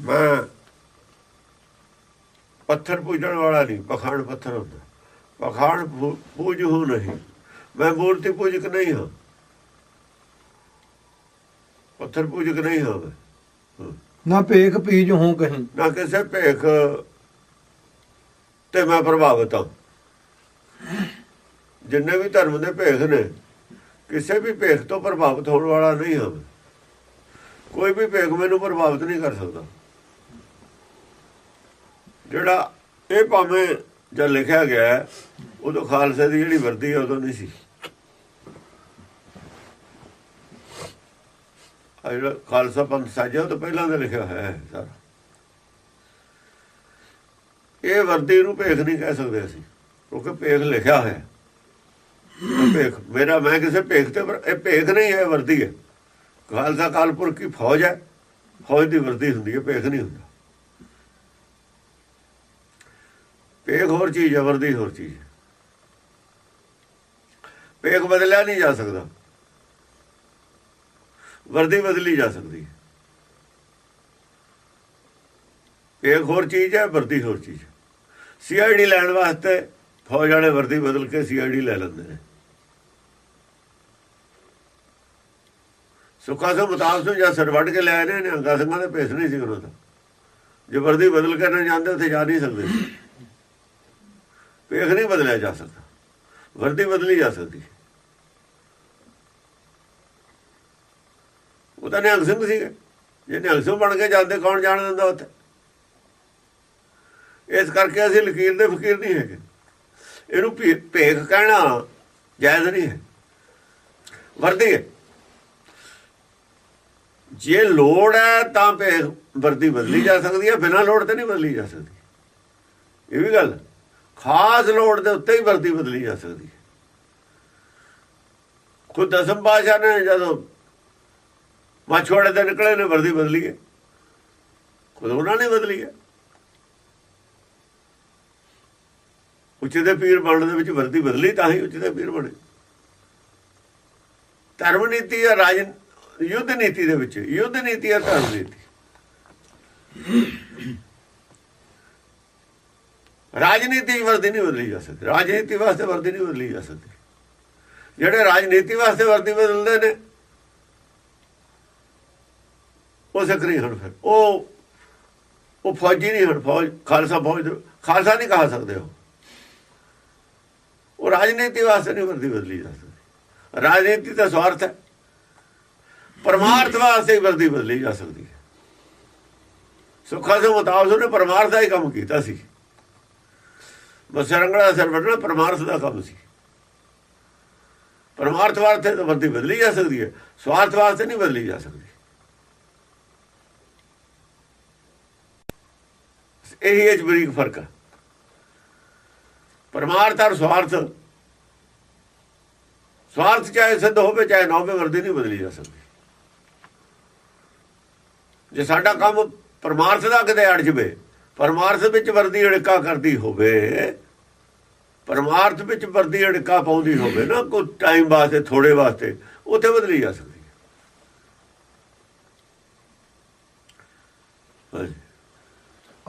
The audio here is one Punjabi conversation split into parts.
ਮੈਂ ਪੱਥਰ ਪੂਜਣ ਵਾਲਾ ਨਹੀਂ ਪਖਾਣ ਪੱਥਰ ਹੁੰਦਾ। ਪਖਾਣ ਪੂਜ ਹੂੰ ਨਹੀਂ। ਮੈਂ ਮੂਰਤੀ ਪੂਜਕ ਨਹੀਂ ਹਾਂ। ਪੱਥਰ ਪੂਜਕ ਨਹੀਂ ਹਾਂ। ਨਾ ਭੇਖ ਪੀਜ ਹੂੰ ਕਹੀਂ। ਨਾ ਕਿਸੇ ਭੇਖ ਤੇ ਮੈਂ ਪ੍ਰਭਾਵਿਤ ਹਾਂ। ਜਿੰਨੇ ਵੀ ਧਰਮ ਦੇ ਭੇਖ ਨੇ ਕਿਸੇ ਵੀ ਭੇਖ ਤੋਂ ਪ੍ਰਭਾਵਿਤ ਹੋਣ ਵਾਲਾ ਨਹੀਂ ਹਾਂ। ਕੋਈ ਵੀ ਭੇਖ ਮੈਨੂੰ ਪ੍ਰਭਾਵਿਤ ਨਹੀਂ ਕਰ ਸਕਦਾ। ਜਿਹੜਾ ਇਹ ਭਾਵੇਂ ਜਦ ਲਿਖਿਆ ਗਿਆ ਹੈ, ਉਦੋਂ ਖਾਲਸੇ ਦੀ ਜਿਹੜੀ ਵਰਦੀ ਹੈ ਉਦੋਂ ਨਹੀਂ ਸੀ। ਜਿਹੜਾ ਖਾਲਸਾ ਪੰਥ ਸਾਜਿਆ ਉਹ ਤੋਂ ਪਹਿਲਾਂ ਦਾ ਲਿਖਿਆ ਹੋਇਆ ਹੈ ਸਾਰਾ। ਇਹ ਵਰਦੀ ਨੂੰ ਭੇਖ ਨਹੀਂ ਕਹਿ ਸਕਦੇ ਅਸੀਂ ਕਿਉਂਕਿ ਭੇਖ ਲਿਖਿਆ ਹੋਇਆ ਹੈ। ਭੇਖ ਮੇਰਾ ਮੈਂ ਕਿਸੇ ਭੇਖ ਤੇ ਵਰ- ਇਹ ਭੇਖ ਨਹੀਂ ਹੈ ਵਰਦੀ ਹੈ। ਖਾਲਸਾ ਕਾਲਪੁਰ ਕੀ ਫੌਜ ਹੈ? ਫੌਜ ਦੀ ਵਰਦੀ ਹੁੰਦੀ ਹੈ ਭੇਖ ਨਹੀਂ ਹੁੰਦਾ। ਭੇਖ ਹੋਰ ਚੀਜ਼ ਹੈ, ਵਰਦੀ ਹੋਰ ਚੀਜ਼। ਹੈ ਬਦਲਿਆ ਨਹੀਂ ਜਾ ਸਕਦਾ। ਵਰਦੀ ਬਦਲੀ ਜਾ ਸਕਦੀ। ਹੈ ਹੋਰ ਚੀਜ਼ ਹੈ, ਵਰਦੀ ਹੋਰ ਚੀਜ਼। ਹੈ ਸੀਆਈਡੀ ਲੈਣ ਵਾਸਤੇ ਫੌਜ ਵਾਲੇ ਵਰਦੀ ਬਦਲ ਕੇ ਸੀਆਈਡੀ ਲੈ ਲੈਂਦੇ ਨੇ। ਸੁੱਖਾ ਸਿੰਘ ਮੁਤਾਬ ਸਿੰਘ ਜਾਂ ਸਿਰ ਵੱਢ ਕੇ ਲੈ ਆਏ ਨੇ, ਨਿਹੰਗਾ ਸਿੰਘਾਂ ਦੇ ਭੇਸ ਨਹੀਂ ਸੀ ਉਹਨਾਂ ਦਾ ਜੇ ਵਰਦੀ ਬਦਲ ਕੇ ਨਾ ਜਾਂਦੇ, ਉੱਥੇ ਜਾ ਨਹੀਂ ਸਕਦੇ। ਸੀ। ਭੇਖ ਨਹੀਂ ਬਦਲਿਆ ਜਾ ਸਕਦਾ। ਵਰਦੀ ਬਦਲੀ ਜਾ ਸਕਦੀ। ਉਹ ਤਾਂ ਨਿਹੰਗ ਸਿੰਘ ਸੀਗੇ। ਜੇ ਨਿਹੰਗ ਸਿੰਘ ਬਣ ਕੇ ਜਾਂਦੇ, ਕੌਣ ਜਾਣ ਦਿੰਦਾ ਉੱਥੇ? ਇਸ ਕਰਕੇ ਅਸੀਂ ਲਕੀਰ ਦੇ ਫਕੀਰ ਨਹੀਂ ਹੈਗੇ। ਇਹਨੂੰ ਭੇ- ਭੇਖ ਕਹਿਣਾ ਜਾਇਜ਼ ਨਹੀਂ ਹੈ। ਵਰਦੀ ਹੈ। ਜੇ ਲੋੜ ਹੈ ਤਾਂ ਭੇਖ ਵਰਦੀ ਬਦਲੀ ਜਾ ਸਕਦੀ ਹੈ, ਬਿਨਾਂ ਲੋੜ ਤੇ ਨਹੀਂ ਬਦਲੀ ਜਾ ਸਕਦੀ। ਇਹ ਵੀ ਗੱਲ ਖਾਸ ਲੋੜ ਦੇ ਉੱਤੇ ਹੀ ਵਰਦੀ ਬਦਲੀ ਜਾ ਸਕਦੀ ਹੈ। ਖੁਦ ਦਸਮ ਪਾਸ਼ਾ ਨੇ ਜਦੋਂ ਮਾਛੋੜੇ ਦੇ ਨਿਕਲੇ ਨੇ, ਵਰਦੀ ਬਦਲੀ ਹੈ। ਖੁਦ ਉਹਨਾਂ ਨੇ ਬਦਲੀ ਹੈ। ਉੱਚੇ ਦੇ ਪੀਰ ਬਣਨ ਦੇ ਵਿੱਚ ਵਰਦੀ ਬਦਲੀ, ਤਾਂ ਹੀ ਉੱਚੇ ਦੇ ਪੀਰ ਬਣੇ। ਧਰਮ ਨੀਤੀ ਹੈ ਰਾਜ, ਯੁੱਧ ਨੀਤੀ ਦੇ ਵਿੱਚ, ਯੁੱਧ ਨੀਤੀ ਹੈ ਧਰਮ ਨੀਤੀ। ਰਾਜਨੀਤੀ ਵਰਦੀ ਨਹੀਂ ਬਦਲੀ ਜਾ ਸਕਦੀ। ਰਾਜਨੀਤੀ ਵਾਸਤੇ ਵਰਦੀ ਨਹੀਂ ਬਦਲੀ ਜਾ ਸਕਦੀ। ਜਿਹੜੇ ਰਾਜਨੀਤੀ ਵਾਸਤੇ ਵਰਦੀ ਬਦਲਦੇ ਨੇ, ਉਹ ਸਕਰੀ ਹਨ ਫਿਰ। ਉਹ ਉਹ ਫੌਜੀ ਨਹੀਂ ਹਨ। ਫੌਜ, ਖਾਲਸਾ ਫੌਜ, ਖਾਲਸਾ ਨਹੀਂ ਕਹਾ ਸਕਦੇ ਉਹ। ਉਹ ਰਾਜਨੀਤੀ ਵਾਸਤੇ ਨਹੀਂ ਵਰਦੀ ਬਦਲੀ ਜਾ ਸਕਦੀ। ਰਾਜਨੀਤੀ ਦਾ ਸਵਾਰਥ ਹੈ। ਪਰਮਾਰਥ ਵਾਸਤੇ ਵਰਦੀ ਬਦਲੀ ਜਾ ਸਕਦੀ ਹੈ। ਸੁੱਖਾ ਦੇ ਮੁਤਾਬਕ ਉਹਨੇ ਪਰਮਾਰਥ ਦਾ ਹੀ ਕੰਮ ਕੀਤਾ ਸੀ। ਬਸ ਰੰਗੜਾ ਦਾ ਸਿਰ ਵੱਢਣਾ, ਪਰਮਾਰਥ ਦਾ ਕੰਮ ਸੀ। ਪਰਮਾਰਥ ਵਾਸਤੇ ਤਾਂ ਵਰਦੀ ਬਦਲੀ ਜਾ ਸਕਦੀ ਹੈ, ਸਵਾਰਥ ਵਾਸਤੇ ਨਹੀਂ ਬਦਲੀ ਜਾ ਸਕਦੀ। ਇਹੀ ਇਹ 'ਚ ਬਰੀਕ ਫ਼ਰਕ। ਹੈ ਪਰਮਾਰਥ ਔਰ ਸਵਾਰਥ ਸਵਾਰਥ ਚਾਹੇ ਸਿੱਧ ਹੋਵੇ, ਚਾਹੇ ਨਾ ਹੋਵੇ, ਵਰਦੀ ਨਹੀਂ ਬਦਲੀ ਜਾ ਸਕਦੀ। ਜੇ ਸਾਡਾ ਕੰਮ ਪਰਮਾਰਥ ਦਾ ਕਿਤੇ ਅੜ ਜਵੇ, ਪਰਮਾਰਥ ਵਿੱਚ ਵਰਦੀ ਅੜਕਾ ਕਰਦੀ ਹੋਵੇ ਪਰਮਾਰਥ ਵਿੱਚ ਵਰਦੀ ਅੜਕਾ ਪਾਉਂਦੀ ਹੋਵੇ ਨਾ ਕੋਈ ਟਾਈਮ ਵਾਸਤੇ ਥੋੜੇ ਵਾਸਤੇ ਉੱਥੇ ਬਦਲੀ ਜਾ ਸਕਦੀ ਹੈ।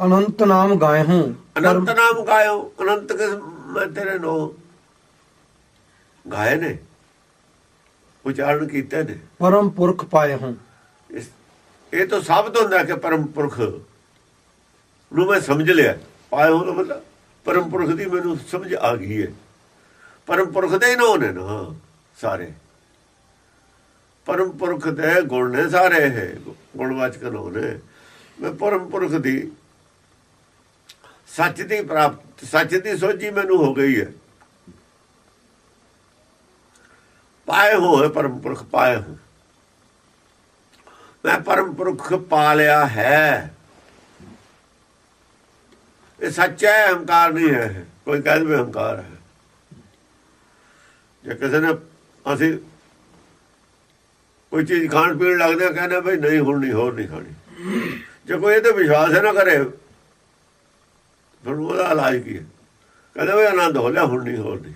ਅਨੰਤ ਨਾਮ ਗਾਏ ਹੂੰ। ਅਨੰਤ ਨਾਮ ਗਾਇਓ ਅਨੰਤ ਕਿਸ ਮੈਂ ਤੇਰੇ ਨੋ ਗਾਏ ਨੇ ਉਚਾਰਨ ਕੀਤੇ ਨੇ। ਪਰਮ ਪੁਰਖ ਪਾਏ ਹੂੰ। ਇਹ ਤਾਂ ਸਾਬਤ ਹੁੰਦਾ ਕਿ ਪਰਮ ਪੁਰਖ ਨੂੰ ਮੈਂ ਸਮਝ ਲਿਆ। ਪਾਇਆ ਹੋਣਾ ਮਤਲਬ? ਪਰਮ ਪੁਰਖ ਦੀ ਮੈਨੂੰ ਸਮਝ ਆ ਗਈ ਹੈ। ਪਰਮ ਪੁਰਖ ਦੇ ਨਾਂ ਨੇ ਨਾ ਸਾਰੇ। ਪਰਮ ਪੁਰਖ ਦੇ ਗੁਣ ਨੇ ਸਾਰੇ ਹੈ ਗੁਣਵਾਚਕ ਨਾਂ ਨੇ। ਮੈਂ ਪਰਮ ਪੁਰਖ ਦੀ ਸੱਚ ਦੀ ਪ੍ਰਾਪਤ, ਸੱਚ ਦੀ ਸੋਝੀ ਮੈਨੂੰ ਹੋ ਗਈ ਹੈ। ਪਾਏ ਹੋਏ ਪਰਮ ਪੁਰਖ, ਪਾਏ ਹੋ ਮੈਂ ਪਰਮ ਪੁਰਖ ਪਾ ਲਿਆ ਹੈ। ਇਹ ਸੱਚ ਹੈ ਹੰਕਾਰ ਨਹੀਂ ਹੈ ਕੋਈ ਕਹਿ ਦੇਵੇ ਹੰਕਾਰ ਹੈ। ਜੇ ਕਿਸੇ ਨੇ ਅਸੀਂ ਕੋਈ ਚੀਜ਼ ਖਾਣ ਪੀਣ ਲੱਗਦੇ ਆ, ਕਹਿੰਦੇ ਬਈ ਨਹੀਂ, ਹੁਣ ਨਹੀਂ, ਹੋਰ ਨਹੀਂ ਖਾਣੀ। ਜੇ ਕੋਈ ਇਹਦੇ ਵਿਸ਼ਵਾਸ ਹੀ ਨਾ ਕਰੇ, ਫਿਰ ਉਹਦਾ ਇਲਾਜ ਕੀ ਹੈ? ਕਹਿੰਦੇ ਵੀ ਆਨੰਦ ਹੋ ਲਿਆ, ਹੁਣ ਨਹੀਂ, ਹੋਰ ਨਹੀਂ।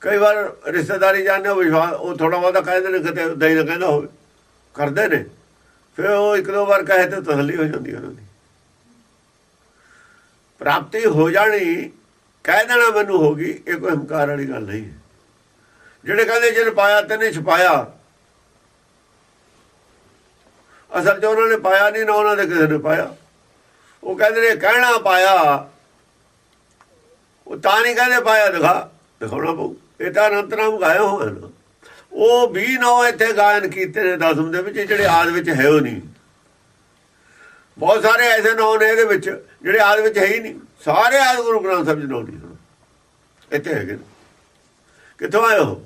ਕਈ ਵਾਰ ਰਿਸ਼ਤੇਦਾਰੀ ਜਾਂਦੇ ਹੋ ਵਿਸ਼ਵਾਸ, ਉਹ ਥੋੜਾ ਬਹੁਤਾ ਕਹਿੰਦੇ ਨੇ, ਕਿਤੇ ਦਈ ਨਾ ਕਹਿੰਦਾ ਹੋਵੇ। ਕਰਦੇ ਨੇ। ਫਿਰ ਉਹ ਇੱਕ ਦੋ ਵਾਰ ਕਹੇ ਤੇ ਤਸੱਲੀ ਹੋ ਜਾਂਦੀ ਉਹਨਾਂ ਦੀ। ਪ੍ਰਾਪਤੀ ਹੋ ਜਾਣੀ, ਕਹਿ ਦੇਣਾ ਮੈਨੂੰ ਹੋ ਗਈ, ਇਹ ਕੋਈ ਹੰਕਾਰ ਵਾਲੀ ਗੱਲ ਨਹੀਂ। ਹੈ ਜਿਹੜੇ ਕਹਿੰਦੇ ਜਿਹਨੇ ਪਾਇਆ ਤੈਨੇ ਛਪਾਇਆ। ਅਸਲ 'ਚ ਉਹਨਾਂ ਨੇ ਪਾਇਆ ਨਹੀਂ, ਨਾ ਉਹਨਾਂ ਦੇ ਕਿਸੇ ਨੇ ਪਾਇਆ। ਉਹ ਕਹਿੰਦੇ ਨੇ ਕਹਿਣਾ ਪਾਇਆ। ਉਹ ਤਾਂ ਨਹੀਂ ਕਹਿੰਦੇ ਪਾਇਆ, ਦਿਖਾ, ਦਿਖਾਉਣਾ ਪਊ। ਇਹ ਤਾਂ ਅਨੰਤ ਅਨੰਤਨਾਮ ਗਾਇਆ ਹੋਇਆ ਨਾ। ਉਹ ਵੀ ਨੌ ਇੱਥੇ ਗਾਇਨ ਕੀਤੇ ਨੇ ਦਸਮ ਦੇ ਵਿੱਚ, ਜਿਹੜੇ ਆਦ ਵਿੱਚ ਹੈ ਉਹ ਨਹੀਂ। ਬਹੁਤ ਸਾਰੇ ਐਸੇ ਨੌ ਨੇ ਇਹਦੇ ਵਿੱਚ, ਜਿਹੜੇ ਆਦ ਵਿੱਚ ਹੈ ਹੀ ਨਹੀਂ। ਸਾਰੇ ਆਦ ਗੁਰੂ ਗ੍ਰੰਥ ਸਾਹਿਬ ਜੀ ਨੌ ਨਹੀਂ ਇੱਥੇ ਹੈਗੇ ਨੇ। ਕਿੱਥੋਂ ਆਏ ਹੋ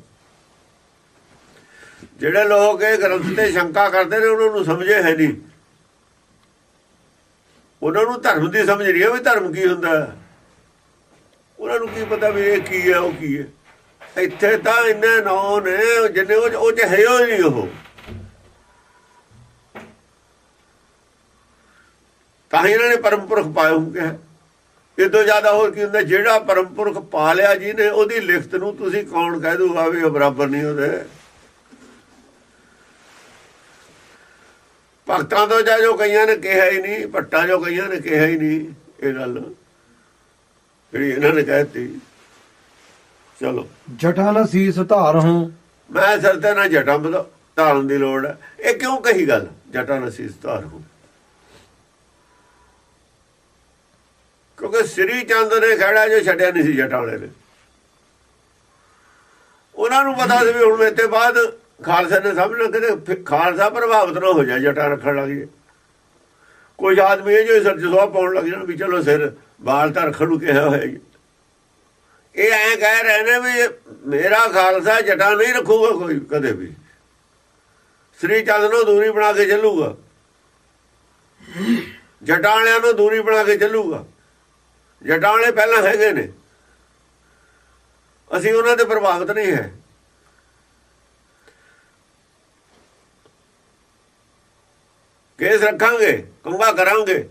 ਜਿਹੜੇ ਲੋਕ ਇਹ ਗ੍ਰੰਥ ਤੇ ਸ਼ੰਕਾ ਕਰਦੇ ਨੇ, ਉਹਨਾਂ ਨੂੰ ਸਮਝੇ ਹੈ ਨਹੀਂ। ਉਹਨਾਂ ਨੂੰ ਧਰਮ ਦੀ ਸਮਝ ਨਹੀਂ ਹੈ ਵੀ ਧਰਮ ਕੀ ਹੁੰਦਾ। ਉਹਨਾਂ ਨੂੰ ਕੀ ਪਤਾ ਵੀ ਇਹ ਕੀ ਹੈ, ਉਹ ਕੀ ਹੈ। ਇੱਥੇ ਤਾਂ ਇੰਨੇ ਨਾਂ ਨੇ, ਜਿੰਨੇ ਉਹ ਉਹ ਚ ਹੈ ਹੀ ਨਹੀਂ ਉਹ। ਤਾਂ ਹੀ ਇਹਨਾਂ ਨੇ ਪਰਮ ਪੁਰਖ ਪਾਇਆ ਹੋਊ ਕਿਹਾ ਇਹ ਤੋਂ ਜ਼ਿਆਦਾ ਹੋਰ ਕੀ ਹੁੰਦਾ ਜਿਹੜਾ ਪਰਮ ਪੁਰਖ ਪਾ ਲਿਆ ਜੀ ਨੇ ਉਹਦੀ ਲਿਖਤ ਨੂੰ ਤੁਸੀਂ ਕੌਣ ਕਹਿ ਦੂਗਾ ਵੀ ਉਹ ਬਰਾਬਰ ਨਹੀਂ ਉਹਦੇ। ਭਗਤਾਂ ਤੋਂ ਜਾ ਜੋ ਕਈਆਂ ਨੇ ਕਿਹਾ ਹੀ ਨਹੀਂ ਭੱਟਾਂ ਜੋ ਕਈਆਂ ਨੇ ਕਿਹਾ ਹੀ ਨਹੀਂ ਇਹ ਗੱਲ ਜਿਹੜੀ ਇਹਨਾਂ ਨੇ ਕਹਿਤੀ। ਚਲੋ। ਜਟਾ ਨ ਸੀਸ ਧਾਰਹੁ ਮੈਂ ਸਿਰ ਤੇ ਨਾ ਜਟਾਂ ਧਾਰਨ ਦੀ ਲੋੜ ਹੈ। ਇਹ ਕਿਉਂ ਕਹੀ ਗੱਲ? ਜਟਾਂ ਨਸੀਸ ਧਾਰ ਹੋ। ਕਿਉਂਕਿ ਸ੍ਰੀ ਚੰਦ ਨੇ ਖੜਾ ਜੋ ਛੱਡਿਆ ਨਹੀਂ ਸੀ ਜਟਾਂ ਵਾਲੇ ਨੇ। ਉਹਨਾਂ ਨੂੰ ਪਤਾ ਸੀ ਵੀ ਹੁਣ ਮੇਤੇ ਬਾਅਦ ਖਾਲਸਾ ਨੇ ਸਮਝਣਾ ਕਿ ਫਿਰ ਖਾਲਸਾ ਪ੍ਰਭਾਵਿਤ ਨਾ ਹੋ ਜਾਏ ਜਟਾ ਰੱਖਣ ਲੱਗ ਜੇ ਕੋਈ ਆਦਮੀ ਇਹ ਜੋ ਸਿਰ 'ਚ ਸੁਆਹ ਪਾਉਣ ਲੱਗ ਜਾਣ ਵੀ ਚਲੋ ਸਿਰ ਬਾਲ ਤਾਂ ਰੱਖਣ ਨੂੰ ਕਿਹਾ ਹੋਇਆ ਜੀ ਇਹ ਐਂ ਕਹਿ ਰਹੇ ਨੇ ਵੀ ਮੇਰਾ ਖਾਲਸਾ ਜਟਾ ਨਹੀਂ ਰੱਖੂਗਾ ਕੋਈ ਕਦੇ ਵੀ। ਸ੍ਰੀ ਚੰਦ ਨੂੰ ਦੂਰੀ ਬਣਾ ਕੇ ਚੱਲੂਗਾ। ਜਟਾਂ ਵਾਲਿਆਂ ਨੂੰ ਦੂਰੀ ਬਣਾ ਕੇ ਚੱਲੂਗਾ। ਜਟਾਂ ਵਾਲੇ ਪਹਿਲਾਂ ਹੈਗੇ ਨੇ। ਅਸੀਂ ਉਹਨਾਂ ਦੇ ਪ੍ਰਭਾਵਿਤ ਨਹੀਂ ਹੈ। ਕੇਸ ਰੱਖਾਂਗੇ ਕੰਗਾ ਕਰਾਂਗੇ।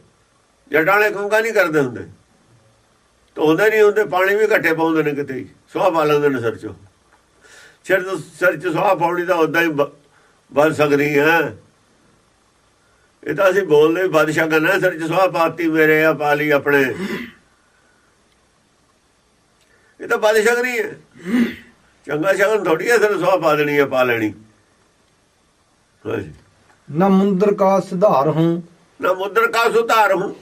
ਜਟਾਂ ਵਾਲੇ ਕੰਗਾ ਨਹੀਂ ਕਰਦੇ ਹੁੰਦੇ। ਧੋਂਦੇ ਨਹੀਂ ਹੁੰਦੇ, ਪਾਣੀ ਵੀ ਘੱਟੇ ਪਾਉਂਦੇ ਨੇ ਕਿਤੇ ਹੀ। ਸੁਆਹ ਪਾ ਲੈਂਦੇ ਨੇ ਸਿਰ ਚੋਂ। ਸਿਰ ਤੋਂ ਸਿਰ ਚ ਸੁਆਹ ਪਾਉਣੀ ਤਾਂ ਉਦਾਂ ਹੀ ਬ- ਬਚ ਸਕਦੀ ਹੈ। ਇਹ ਤਾਂ ਅਸੀਂ ਬੋਲਦੇ ਵੀ ਬਾਦਸ਼ਾਹ ਕਹਿੰਦਾ, ਸਿਰ ਚ ਸੁਆਹ ਪਾਤੀ ਮੇਰੇ, ਆ ਪਾ ਲਈ ਆਪਣੇ। ਇਹ ਤਾਂ ਬਾਦਸ਼ਾਹ ਨਹੀਂ ਹੈ। ਚੰਗਾ ਸ਼ਗਨ ਥੋੜੀ ਹੈ ਸਿਰ ਸੁਆਹ ਪਾ ਦੇਣੀ ਹੈ ਪਾ ਲੈਣੀ। ਨ ਮੁੰਦਰ ਕਾ ਸੁਧਾਰਹੁ ਨਾ ਮੁੰਦਰ ਕਾ ਸੁਧਾਰ ਹੂੰ।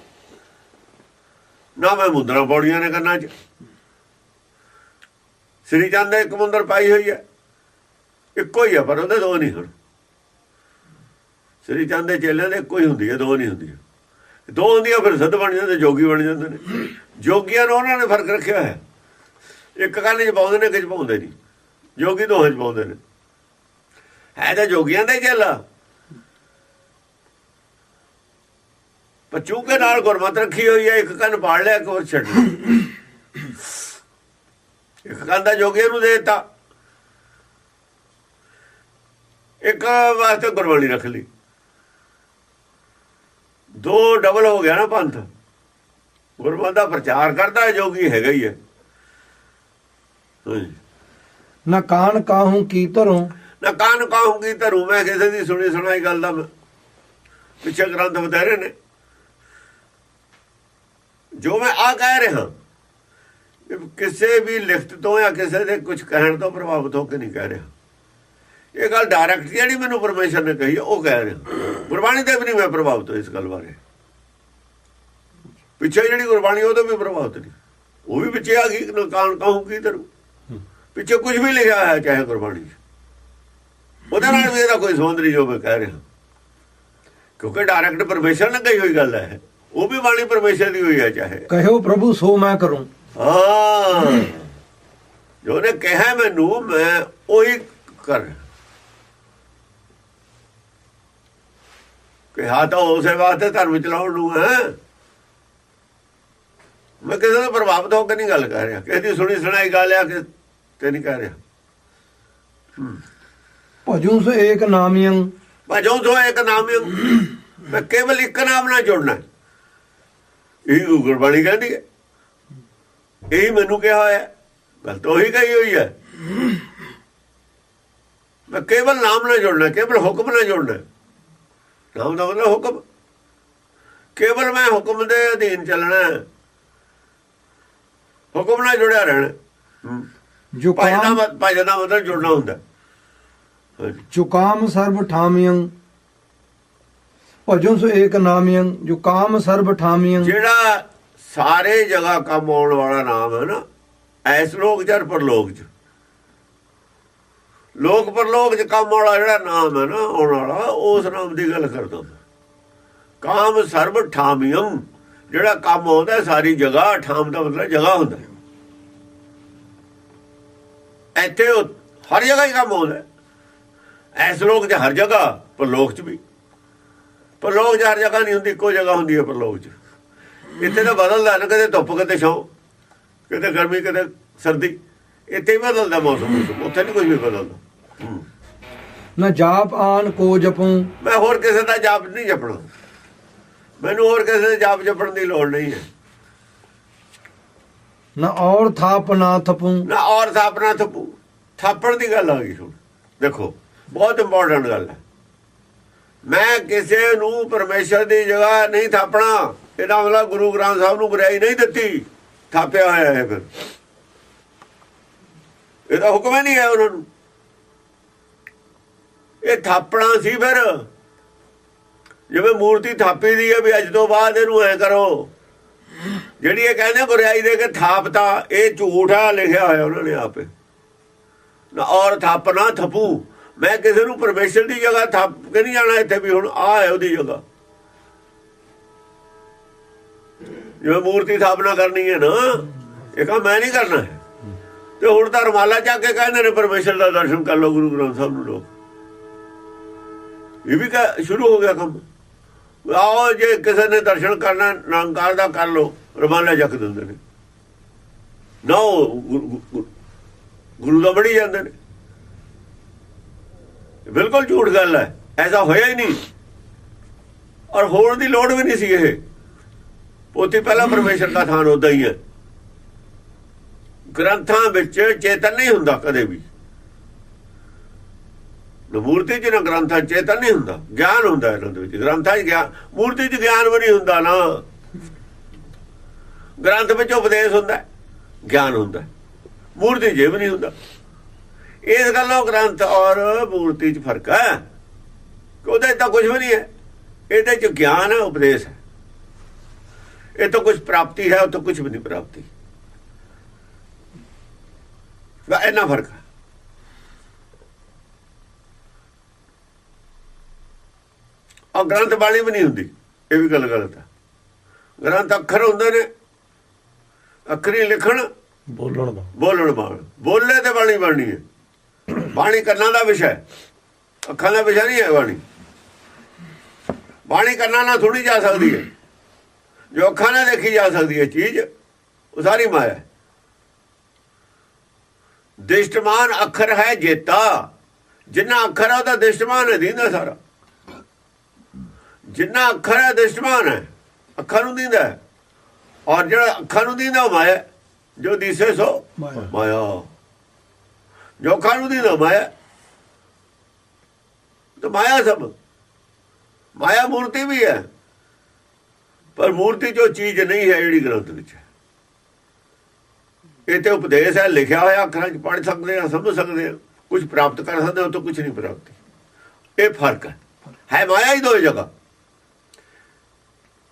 ਨਾ ਮੈਂ ਮੁੰਦਰਾਂ ਪੌੜੀਆਂ ਨੇ ਕੰਨਾਂ 'ਚ। ਸ੍ਰੀ ਚੰਦ ਨੇ ਇੱਕ ਮੁੰਦਰ ਪਾਈ ਹੋਈ ਹੈ। ਇੱਕੋ ਹੀ ਹੈ ਪਰ ਉਹਦੇ ਦੋ ਨਹੀਂ ਹਨ। ਸ੍ਰੀ ਚੰਦ ਦੇ ਚੇਲਿਆਂ ਦੇ ਇੱਕੋ ਹੀ ਹੁੰਦੀ ਹੈ ਦੋ ਨਹੀਂ ਹੁੰਦੀਆਂ। ਦੋ ਹੁੰਦੀਆਂ ਫਿਰ ਸਿੱਧ ਬਣ ਜਾਂਦੇ ਜੋਗੀ ਬਣ ਜਾਂਦੇ ਨੇ। ਜੋਗੀਆਂ ਨੂੰ ਉਹਨਾਂ ਨੇ ਫ਼ਰਕ ਰੱਖਿਆ ਹੈ ਇੱਕ ਕੰਨ 'ਚ ਪਾਉਂਦੇ ਨੇ ਕਿ 'ਚ ਪਾਉਂਦੇ ਨਹੀਂ। ਜੋਗੀ ਦੋਹਾਂ 'ਚ ਪਾਉਂਦੇ ਨੇ। ਹੈ ਤਾਂ ਜੋਗੀਆਂ ਦਾ ਹੀ ਚੇਲਾ ਪਚੂ ਕੇ ਨਾਲ ਗੁਰਮਤ ਰੱਖੀ ਹੋਈ ਹੈ ਇੱਕ ਕੰਨ ਪਾੜ ਲਿਆ, ਇੱਕ ਹੋਰ ਛੱਡ ਇੱਕ ਕੰਨ ਦਾ ਜੋਗੀ ਨੂੰ ਦੇ ਦਿੱਤਾ। ਇੱਕ ਵਾਸਤੇ ਗੁਰਬਾਣੀ ਰੱਖ ਲਈ। ਦੋ ਡਬਲ ਹੋ ਗਿਆ ਨਾ ਪੰਥ। ਗੁਰਬਾਣੀ ਦਾ ਪ੍ਰਚਾਰ ਕਰਦਾ, ਜੋਗੀ ਹੈਗਾ ਹੀ ਹੈ ਨ ਕਾਨ ਕਾਹੂ ਕੀ ਧਰੋਂ? ਨਾ ਕਾਨ ਕਹੂੰਗੀ ਧਰੂ? ਮੈਂ ਕਿਸੇ ਦੀ ਸੁਣੀ ਸੁਣਾਈ ਗੱਲ ਦਾ ਪਿੱਛੇ ਗ੍ਰੰਥ ਬਤਾਰੇ ਨੇ। ਜੋ ਮੈਂ ਆ ਕਹਿ ਰਿਹਾ ਕਿ ਕਿਸੇ ਵੀ ਲਿਖਤ ਤੋਂ ਜਾਂ ਕਿਸੇ ਦੇ ਕੁਝ ਕਹਿਣ ਤੋਂ ਪ੍ਰਭਾਵਿਤ ਹੋ ਕੇ ਨਹੀਂ ਕਹਿ ਰਿਹਾ। ਇਹ ਗੱਲ ਡਾਇਰੈਕਟ ਜਿਹੜੀ ਮੈਨੂੰ ਪਰਮੇਸ਼ਰ ਨੇ ਕਹੀ ਉਹ ਕਹਿ ਰਿਹਾ। ਗੁਰਬਾਣੀ ਤੇ ਵੀ ਨਹੀਂ ਮੈਂ ਪ੍ਰਭਾਵਿਤ ਇਸ ਗੱਲ ਬਾਰੇ। ਪਿੱਛੇ ਜਿਹੜੀ ਗੁਰਬਾਣੀ ਉਹ ਤੋਂ ਵੀ ਪ੍ਰਭਾਵਿਤ ਨਹੀਂ। ਉਹ ਵੀ ਪਿੱਛੇ ਆ ਗਈ ਨਾ ਕਾਨ ਕਹੂੰਗੀ ਧਰੂ? ਪਿੱਛੇ ਕੁਝ ਵੀ ਲਿਖਿਆ ਹੈ ਚਾਹੇ ਗੁਰਬਾਣੀ ਉਹਦੇ ਨਾਲ ਵੀ ਇਹਦਾ ਕੋਈ ਸੰਬੰਧ ਨਹੀਂ ਜੋ ਮੈਂ ਕਹਿ ਰਿਹਾ। ਕਿਉਂਕਿ ਡਾਇਰੈਕਟ ਪਰਮੇਸ਼ਰ ਨੇ ਕਹੀ ਹੋਈ ਗੱਲ ਹੈ। ਉਹ ਵੀ ਬਾਣੀ ਪਰਮੇਸ਼ਰ ਦੀ ਹੋਈ ਹੈ ਚਾਹੇ। ਕਹਿਓ ਪ੍ਰਭੂ ਸੋ ਮੈਂ ਕਰੂੰ। ਹਾਂ। ਜੋ ਨੇ ਕਿਹਾ ਮੈਨੂੰ ਮੈਂ ਉਹੀ ਕਰ ਕਿਹਾ ਤਾਂ ਉਸੇ ਵਾਸਤੇ ਧਰਮ ਚਲਾਉਣ ਨੂੰ ਹੈ। ਮੈਂ ਕਿਸੇ ਦਾ ਪ੍ਰਭਾਵਿਤ ਹੋ ਕੇ ਨਹੀਂ ਗੱਲ ਕਰ ਰਿਹਾ। ਕਿਸੇ ਦੀ ਸੁਣੀ ਸੁਣਾਈ ਗੱਲ ਆ ਕਿ ਤੇ ਨਹੀਂ ਕਹਿ ਰਿਹਾ। ਭਜੂ ਸ ਏਕ ਨਾਮਯੰ। ਭਜੋ ਜੋ ਇੱਕ ਨਾਮ ਹੈ ਮੈਂ ਕੇਵਲ ਇੱਕ ਨਾਮ ਨਾਲ ਜੁੜਨਾ ਹੈ। ਇਹ ਗੁਰਬਾਣੀ ਕਹਿੰਦੀ ਹੈ। ਇਹ ਮੈਨੂੰ ਕਿਹਾ ਹੋਇਆ ਹੈ। ਗੱਲ ਤਾਂ ਉਹੀ ਕਹੀ ਹੋਈ ਹੈ। ਮੈਂ ਕੇਵਲ ਨਾਮ ਨਾਲ ਜੁੜਨਾ ਕੇਵਲ ਹੁਕਮ ਨਾਲ ਜੁੜਨਾ ਨਾਮ ਦਾ ਮਤਲਬ ਹੁਕਮ। ਕੇਵਲ ਮੈਂ ਹੁਕਮ ਦੇ ਅਧੀਨ ਚੱਲਣਾ ਹੈ। ਹੁਕਮ ਨਾਲ ਜੁੜਿਆ ਰਹਿਣਾ ਜੁਕਾਮ ਭਜਨ ਦਾ ਮਤਲਬ ਜੁੜਨਾ ਹੁੰਦਾ। ਜੁਕਾਮ ਸਰਬ ਠਾਮਿਯੰ ਭਜਨ ਸੋ ਏਕ ਨਾਮਿਯੰ ਜੁਕਾਮ ਸਰਬ ਠਾਮਿਯੰ ਜਿਹੜਾ ਸਾਰੇ ਜਗ੍ਹਾ ਕੰਮ ਆਉਣ ਵਾਲਾ ਨਾਮ ਹੈ ਨਾ ਐਸ ਲੋਕ ਜਰ ਪਰਲੋਕ ਚ ਲੋਕ ਪਰਲੋਕ ਚ ਕੰਮ ਵਾਲਾ ਜਿਹੜਾ ਨਾਮ ਹੈ ਨਾ ਆਉਣ ਵਾਲਾ ਉਸ ਨਾਮ ਦੀ ਗੱਲ ਕਰਦਾ। ਕਾਮ ਸਰਬ ਠਾਮਿਯਮ ਜਿਹੜਾ ਕੰਮ ਆਉਂਦਾ ਸਾਰੀ ਜਗ੍ਹਾ ਠਾਮ ਦਾ ਮਤਲਬ ਜਗ੍ਹਾ ਹੁੰਦਾ। ਇੱਥੇ ਹਰ ਜਗ੍ਹਾ ਹੀ ਕੰਮ ਆਉਂਦਾ। ਹੈ। ਐਸ ਲੋਕ ਚ ਹਰ ਜਗ੍ਹਾ ਪਰਲੋਕ ਚ ਵੀ। ਪਰਲੋਕ ਚ ਹਰ ਜਗ੍ਹਾ ਨਹੀਂ ਹੁੰਦੀ ਇੱਕੋ ਜਗ੍ਹਾ ਹੁੰਦੀ ਹੈ ਪਰਲੋਕ ਚ। ਇੱਥੇ ਤਾਂ ਬਦਲਦਾ ਨਾ ਕਦੇ ਧੁੱਪ ਕਦੇ ਛਾਂ ਕਦੇ ਗਰਮੀ ਕਦੇ ਸਰਦੀ। ਇੱਥੇ ਹੀ ਬਦਲਦਾ ਮੌਸਮ ਉੱਥੇ ਨਹੀਂ ਕੁਝ ਵੀ ਬਦਲਦਾ। ਨ ਜਾਪ ਆਨ ਕੋ ਜਪਉ। ਮੈਂ ਹੋਰ ਕਿਸੇ ਦਾ ਜਾਪ ਨਹੀਂ ਜਪਣਾ। ਮੈਨੂੰ ਹੋਰ ਕਿਸੇ ਦੇ ਜਾਪ ਜਪਣ ਦੀ ਲੋੜ ਨਹੀਂ ਹੈ। ਨ ਔਰ ਥਾਪ ਨਾ ਥਪਉ ਨਾ ਔਰ ਥਾਪਣਾ ਥਪੂ। ਥਾਪਣ ਦੀ ਗੱਲ ਆ ਗਈ ਹੁਣ ਦੇਖੋ, ਬਹੁਤ ਇੰਪੋਰਟੈਂਟ ਗੱਲ ਹੈ। ਮੈਂ ਕਿਸੇ ਨੂੰ ਪਰਮੇਸ਼ਰ ਦੀ ਜਗ੍ਹਾ ਨਹੀਂ ਥਾਪਣਾ। ਇਹਦਾ ਮਤਲਬ ਗੁਰੂ ਗ੍ਰੰਥ ਸਾਹਿਬ ਨੂੰ ਬੁਰਾਈ ਨਹੀਂ ਦਿੱਤੀ। ਥਾਪਿਆ ਹੋਇਆ ਹੈ ਫਿਰ। ਇਹਦਾ ਹੁਕਮ ਹੀ ਨਹੀਂ ਹੈ ਉਹਨਾਂ ਨੂੰ। ਇਹ ਥਾਪਣਾ ਸੀ ਫਿਰ। ਜਿਵੇਂ ਮੂਰਤੀ ਥਾਪੀ ਦੀ ਹੈ ਵੀ ਅੱਜ ਤੋਂ ਬਾਅਦ ਇਹਨੂੰ ਐ ਕਰੋ। ਜਿਹੜੀ ਇਹ ਕਹਿੰਦੇ ਬੁਰਾਈ ਦੇ ਕੇ ਥਾਪਤਾ, ਇਹ ਝੂਠ ਆ, ਲਿਖਿਆ ਹੋਇਆ ਉਹਨਾਂ ਨੇ ਆਪੇ। ਨਾ ਔਰ ਥਾਪਣਾ ਥਪੂ। ਮੈਂ ਕਿਸੇ ਨੂੰ ਪਰਮੇਸ਼ਰ ਦੀ ਜਗ੍ਹਾ ਥਾਪ ਕੇ ਨਹੀਂ ਜਾਣਾ ਇੱਥੇ ਵੀ ਹੁਣ ਆ ਹੈ ਉਹਦੀ ਜਗ੍ਹਾ। ਜਿਵੇਂ ਮੂਰਤੀ ਥਾਪਨਾ ਕਰਨੀ ਹੈ ਨਾ, ਇਹ ਕੰਮ ਮੈਂ ਨਹੀਂ ਕਰਨਾ ਤੇ ਹੁਣ ਤਾਂ ਰਮਾਲਾ ਚੱਕ ਕੇ ਕਹਿੰਦੇ ਨੇ ਪਰਮੇਸ਼ਰ ਦਾ ਦਰਸ਼ਨ ਕਰ ਲਓ ਗੁਰੂ ਗ੍ਰੰਥ ਸਾਹਿਬ ਨੂੰ ਲੋਕ। ਇਹ ਵੀ ਕਹਿ- ਸ਼ੁਰੂ ਹੋ ਗਿਆ ਕੰਮ। ਆਓ ਜੇ ਕਿਸੇ ਨੇ ਦਰਸ਼ਨ ਕਰਨਾ ਨਿਰੰਕਾਰ ਦਾ ਕਰ ਲਓ, ਰਮਾਲਾ ਚੱਕ ਦਿੰਦੇ ਨੇ। ਨਾ ਉਹ ਗੁਰੂ- ਗੁਰੂ- ਦਾ ਬੜੀ ਜਾਂਦੇ ਨੇ। ਬਿਲਕੁਲ ਝੂਠ ਗੱਲ ਹੈ, ਐਸਾ ਹੋਇਆ ਹੀ ਨਹੀਂ। ਔਰ ਹੋਣ ਦੀ ਲੋੜ ਵੀ ਨਹੀਂ ਸੀ ਇਹ। ਪੋਤੀ ਪਹਿਲਾਂ ਪਰਮੇਸ਼ਰ ਦਾ ਥਾਨ ਉਦਾਂ ਹੀ ਹੈ। ਗ੍ਰੰਥਾਂ ਵਿੱਚ ਚੇਤਨ ਨਹੀਂ ਹੁੰਦਾ ਕਦੇ ਵੀ। ਮੂਰਤੀ 'ਚ ਨਾ ਗ੍ਰੰਥਾਂ ਚੇਤਨ ਨਹੀਂ ਹੁੰਦਾ, ਗਿਆਨ ਹੁੰਦਾ ਇਹਨਾਂ ਦੇ ਵਿੱਚ। ਗ੍ਰੰਥਾਂ 'ਚ ਗਿਆਨ ਮੂਰਤੀ 'ਚ ਗਿਆਨ ਵੀ ਨਹੀਂ ਹੁੰਦਾ ਨਾ। ਗ੍ਰੰਥ ਵਿੱਚ ਉਪਦੇਸ਼ ਹੁੰਦਾ, ਗਿਆਨ ਹੁੰਦਾ। ਮੂਰਤੀ 'ਚ ਇਹ ਵੀ ਨਹੀਂ ਹੁੰਦਾ। ਇਸ ਗੱਲੋਂ ਗ੍ਰੰਥ ਔਰ ਮੂਰਤੀ 'ਚ ਫ਼ਰਕ ਹੈ। ਉਹਦੇ ਤਾਂ ਕੁਝ ਵੀ ਨਹੀਂ ਹੈ। ਇਹਦੇ 'ਚ ਗਿਆਨ ਹੈ, ਉਪਦੇਸ਼ ਹੈ। ਇਹ ਤਾਂ ਕੁਝ ਪ੍ਰਾਪਤੀ ਹੈ ਉਹ ਤਾਂ ਕੁਝ ਵੀ ਨਹੀਂ ਪ੍ਰਾਪਤੀ। ਵਾ ਇੰਨਾ ਫ਼ਰਕ ਹੈ। ਔਰ ਗ੍ਰੰਥ ਬਾਣੀ ਵੀ ਨਹੀਂ ਹੁੰਦੀ। ਇਹ ਵੀ ਗੱਲ ਗਲਤ ਹੈ। ਗ੍ਰੰਥ ਅੱਖਰ ਹੁੰਦੇ ਨੇ। ਅੱਖਰੀ ਲਿਖਣ ਬੋਲਣ ਦਾ ਬੋਲਣ ਬਾਣ ਬੋਲੇ ਤੇ ਬਾਣੀ ਬਣਨੀ ਹੈ। ਬਾਣੀ ਕੰਨਾਂ ਦਾ ਵਿਸ਼ਾ ਹੈ। ਅੱਖਾਂ ਦਾ ਵਿਸ਼ਾ ਨਹੀਂ ਹੈ ਬਾਣੀ। ਬਾਣੀ ਕੰਨਾਂ ਨਾਲ ਥੋੜੀ ਜਾ ਸਕਦੀ ਹੈ। ਜੋ ਅੱਖਾਂ ਨਾਲ ਦੇਖੀ ਜਾ ਸਕਦੀ ਹੈ ਚੀਜ਼, ਉਹ ਸਾਰੀ ਮਾਇਆ ਹੈ। ਦਿਸ਼ਟਮਾਨ ਅੱਖਰ ਹੈ ਜੇਤਾ। ਜਿੰਨਾ ਅੱਖਰ ਹੈ, ਉਹਦਾ ਦਿਸ਼ਟਮਾਨ ਹੈ, ਦੀਂਦਾ ਸਾਰਾ। ਜਿੰਨਾ ਅੱਖਰ ਹੈ, ਦਿਸ਼ਟਮਾਨ ਹੈ, ਅੱਖਾਂ ਨੂੰ ਦੀਂਦਾ ਔਰ ਜਿਹੜਾ ਅੱਖਾਂ ਨੂੰ ਦੀਂਦਾ, ਉਹ ਮਾਇਆ ਜੋ ਦਿਸੇ ਸੋ ਮਾਇਆ। ਜੋ ਅੱਖਾਂ ਨੂੰ ਦੀਂਦਾ ਮਾਇਆ ਤਾਂ ਮਾਇਆ ਸਭ ਮਾਇਆ ਮੂਰਤੀ ਵੀ ਹੈ ਪਰ ਮੂਰਤੀ ਜੋ ਚੀਜ਼ ਨਹੀਂ ਹੈ ਜਿਹੜੀ ਗ੍ਰੰਥ ਵਿੱਚ ਹੈ ਇਹ ਤੇ ਉਪਦੇਸ਼ ਹੈ ਲਿਖਿਆ ਹੋਇਆ ਅੱਖਰਾਂ 'ਚ ਪੜ੍ਹ ਸਕਦੇ ਆ ਸਮਝ ਸਕਦੇ ਆ ਕੁਝ ਪ੍ਰਾਪਤ ਕਰ ਸਕਦੇ ਹੋ ਤਾਂ ਕੁਝ ਨਹੀਂ ਪ੍ਰਾਪਤੀ ਇਹ ਫ਼ਰਕ ਹੈ ਹੈ ਮਾਇਆ ਹੀ ਦੋ ਜਗ੍ਹਾ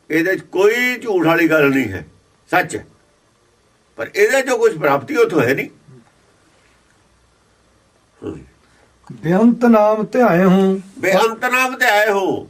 ਇਹਦੇ ਕੋਈ ਝੂਠ ਵਾਲੀ ਗੱਲ ਨਹੀਂ ਹੈ ਸੱਚ ਹੈ ਪਰ ਇਹਦੇ ਜੋ ਕੁਝ ਪ੍ਰਾਪਤੀ ਉਥੋਂ ਹੈ ਨਹੀਂ। ਬੇਅੰਤ ਨਾਮ ਧਿਆਏ ਹੂੰ। ਬੇਅੰਤ ਨਾਮ ਤੇ ਆਏ ਹੋ।